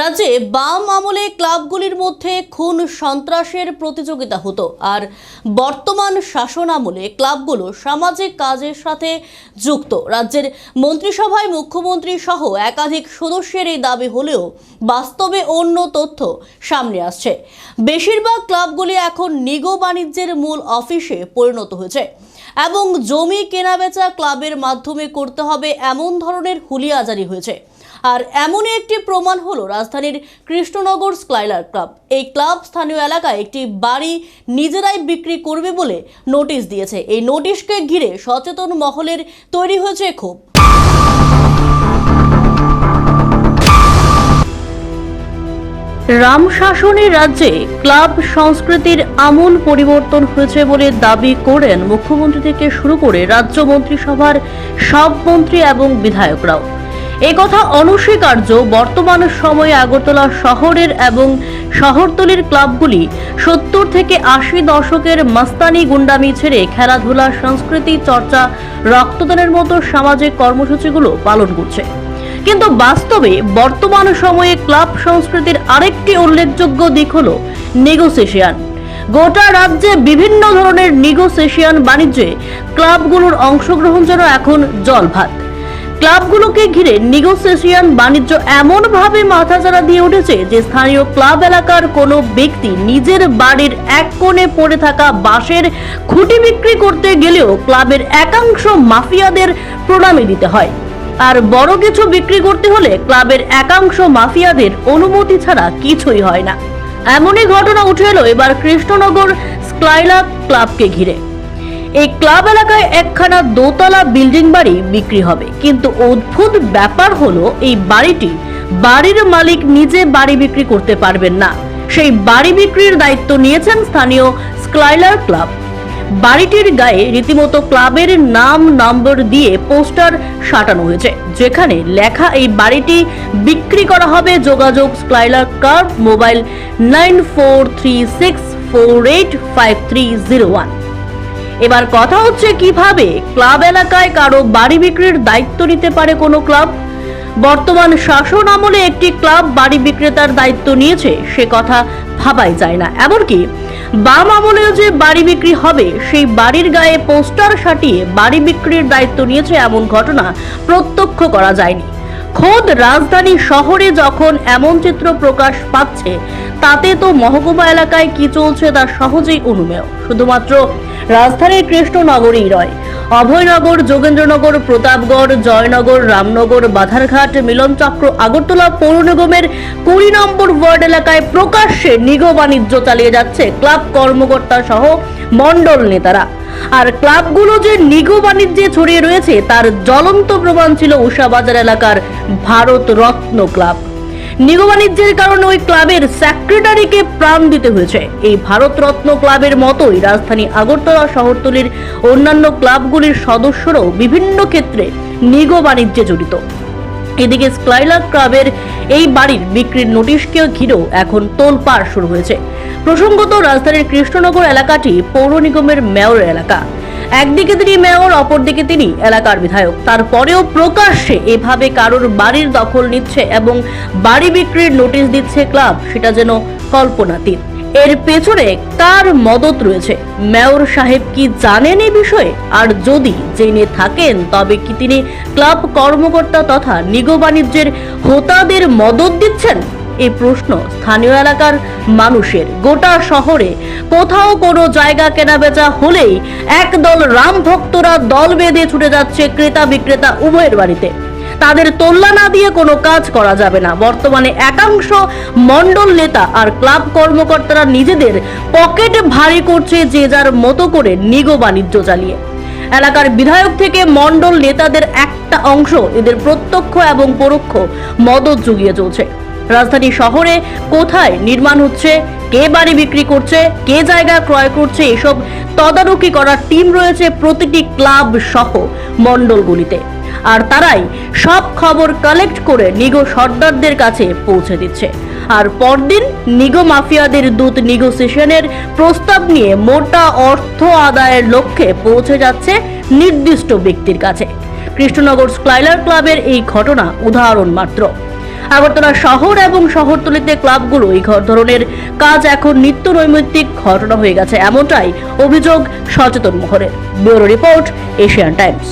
রাজ্যে বাম আমলে ক্লাবগুলির মধ্যে খুন সন্ত্রাসের প্রতিযোগিতা হতো। আর বর্তমান শাসন আমলে ক্লাবগুলো সামাজিক কাজের সাথে যুক্ত। রাজ্যের মন্ত্রিসভায় মুখ্যমন্ত্রী সহ একাধিক সদস্যের এই দাবি হলেও বাস্তবে অন্য তথ্য সামনে আসছে। বেশিরভাগ ক্লাবগুলি এখন নিগো বাণিজ্যের মূল অফিসে পরিণত হয়েছে এবং জমি কেনাবেচা ক্লাবের মাধ্যমে করতে হবে এমন ধরনের হুলিয়াজারি হয়েছে। আর এমনই একটি প্রমাণ হলো রাজধানীর কৃষ্ণনগর স্ক্লাইলার ক্লাব। এই ক্লাব স্থানীয় এলাকায় একটি বাড়ি নিজেরাই বিক্রি করবে বলে নোটিশ দিয়েছে। এই নোটিশকে ঘিরে সচেতন মহলের তৈরি হয়েছে ক্ষোভ। রাম শাসনের রাজ্যে ক্লাব সংস্কৃতির আমূল পরিবর্তন হয়েছে বলে দাবি করেন মুখ্যমন্ত্রী থেকে শুরু করে রাজ্য মন্ত্রিসভার সব মন্ত্রী এবং বিধায়করাও। একথা অনস্বীকার্য বর্তমান সময়ে আগরতলা শহরের এবং শহরতলির ক্লাবগুলি সত্তর থেকে আশি দশকের মাস্তানি গুন্ডামি ছেড়ে খেলাধুলা, সংস্কৃতি, চর্চা, রক্তদানের মতো সামাজিক কর্মসূচিগুলো পালন করছে। কিন্তু বাস্তবে বর্তমান সময়ে ক্লাব সংস্কৃতির আরেকটি উল্লেখযোগ্য দিক হল নেগোসিয়েশন। গোটা রাজ্যে বিভিন্ন ধরনের নেগোসিয়েশন বাণিজ্যে ক্লাবগুলোর অংশগ্রহণ যেন এখন জলভাত। ক্লাবগুলোকে ঘিরে নেগোসিয়েশন বাণিজ্য এমনভাবে মাথাচাড়া দিয়ে উঠেছে যে স্থানীয় ক্লাব এলাকার কোনো ব্যক্তি নিজের বাড়ির এক কোণে পড়ে থাকা বাঁশের খুঁটি বিক্রি করতে গেলেও ক্লাবের একাংশ মাফিয়াদের প্রণামী দিতে হয়। আর বড় কিছু বিক্রি করতে হলে ক্লাবের একাংশ মাফিয়াদের অনুমতি ছাড়া কিছুই হয় না। এমনই ঘটনা উঠে এলো এবার কৃষ্ণনগর স্ক্লাইলা ক্লাবকে ঘিরে। এই ক্লাব এলাকায় একখানা দোতলা বিল্ডিং বাড়ি বিক্রি হবে। কিন্তু অদ্ভুত ব্যাপার হলো, এই বাড়িটি বাড়ির মালিক নিজে বাড়ি বিক্রি করতে পারবেন না। সেই বাড়ি বিক্রির দায়িত্ব নিয়েছেন স্থানীয় স্ক্লাইলার ক্লাব। বাড়িটির গায়ে রীতিমতো ক্লাবের নাম নম্বর দিয়ে পোস্টার সাটানো হয়েছে, যেখানে লেখা এই বাড়িটি বিক্রি করা হবে যোগাযোগ স্ক্লাইলার club mobile nine four three six four eight five three zero one. এবার কথা হচ্ছে কীভাবে ক্লাব এলাকায় কারও বাড়ি বিক্রির দায়িত্ব নিতে পারে কোনো ক্লাব? বর্তমান শাসন আমলে একটি ক্লাব বাড়ি বিক্রেতার দায়িত্ব নিয়েছে, সে কথা ভাবাই যায় না। এমনকি বাম আমলেও যে বাড়ি বিক্রি হবে, সেই বাড়ির গায়ে পোস্টার সাটিয়ে বাড়ি বিক্রির দায়িত্ব নিয়েছে এমন ঘটনা প্রত্যক্ষ করা যায়নি। খোদ রাজধানী শহরে যখন এমন চিত্র প্রকাশ পাচ্ছে তাতে তো মহকুমা এলাকায় কি চলছে তা সহজেই অনুমেয়। শুধুমাত্র রাজধানীর কৃষ্ণনগরেই নয়, অভয়নগর, যোগেন্দ্রনগর, প্রতাপগড়, জয়নগর, রামনগর, বাধারঘাট, মিলনচক্র, আগরতলা পৌর নিগমের কুড়ি নম্বর ওয়ার্ড এলাকায় প্রকাশ্যে নিগ বাণিজ্য চালিয়ে যাচ্ছে ক্লাব কর্মকর্তা সহ মণ্ডল নেতারা। আর ক্লাবগুলো যে নিগো বাণিজ্যে ছড়িয়ে রয়েছে, তার জ্বলন্ত প্রমাণ ছিল উষাবাজার এলাকার ভারত রত্ন ক্লাব। নিগো বাণিজ্যের কারণে ওই ক্লাবের সেক্রেটারিকে প্রাণ দিতে হয়েছে। এই ভারতরত্ন ক্লাবের মতোই রাজধানী আগরতলা শহরতলির অন্যান্য ক্লাবগুলির সদস্যরাও বিভিন্ন ক্ষেত্রে নিগো বাণিজ্যে জড়িত। এদিকে স্ক্লাইলার ক্লাবের এই বাড়ির বিক্রির নোটিশকেও ঘিরেও এখন তোলপাড় শুরু হয়েছে। প্রসঙ্গত রাজধানীর কৃষ্ণনগর এলাকাটি পৌর নিগমের মেয়র এলাকা। একদিকে তিনি মেয়র, অপরদিকে তিনি এলাকার বিধায়ক। তারপরেও প্রকাশ্যে এভাবে কারোর বাড়ির দখল নিচ্ছে এবং বাড়ি বিক্রির নোটিশ দিচ্ছে ক্লাব, সেটা যেন কল্পনাতীত। এর পেছনে কার মদত রয়েছে? মেয়র সাহেব কি জানেন এই বিষয়ে? আর যদি জেনে থাকেন, তবে কি তিনি ক্লাব কর্মকর্তা তথা নিগো বাণিজ্যের হোতাদের মদত দিচ্ছেন? এই প্রশ্ন। স্থানীয় এলাকার মানুষের গোটা শহরে কোথাও কোনো জায়গা কেনাবেচা হলেই একদল রাম ভক্তরা দল বেঁধে ছুটে যাচ্ছে ক্রেতা বিক্রেতা উভয়ের বাড়িতে। তাদের তোল্লা না দিয়ে কোনো কাজ করা যাবে না। বর্তমানে একাংশ মণ্ডল নেতা আর ক্লাব কর্মকর্তারা নিজেদের পকেট ভারী করছে যে যার মতো করে নিগো বাণিজ্য চালিয়ে। এলাকার বিধায়ক থেকে মণ্ডল নেতাদের একটা অংশ এদের প্রত্যক্ষ এবং পরোক্ষ মদত জুগিয়ে চলছে। রাজধানী শহরে কোথায় নির্মাণ হচ্ছে, কে বাড়ি বিক্রি করছে, কে জায়গা ক্রয় করছে, এসব তদারকি করার টিম রয়েছে প্রতিটি ক্লাব সহ মণ্ডলগুলিতে। আর তারাই সব খবর কালেক্ট করে নিগো সর্দারদের কাছে পৌঁছে দিচ্ছে। আর পরদিন নিগো মাফিয়াদের দূত নিগোসিয়েশনের প্রস্তাব নিয়ে মোটা অর্থ আদায়ের লক্ষ্যে পৌঁছে যাচ্ছে নির্দিষ্ট ব্যক্তির কাছে। কৃষ্ণনগর স্ক্লাইলার ক্লাবের এই ঘটনা উদাহরণ মাত্র। আগরতলা শহর এবং শহরতলিতে ক্লাবগুলো এই ধরনের কাজ এখন নিত্য নৈমিত্তিক ঘটনা হয়ে গেছে, এমনটাই অভিযোগ সচেতন মোহরের। Bureau report Asian Times.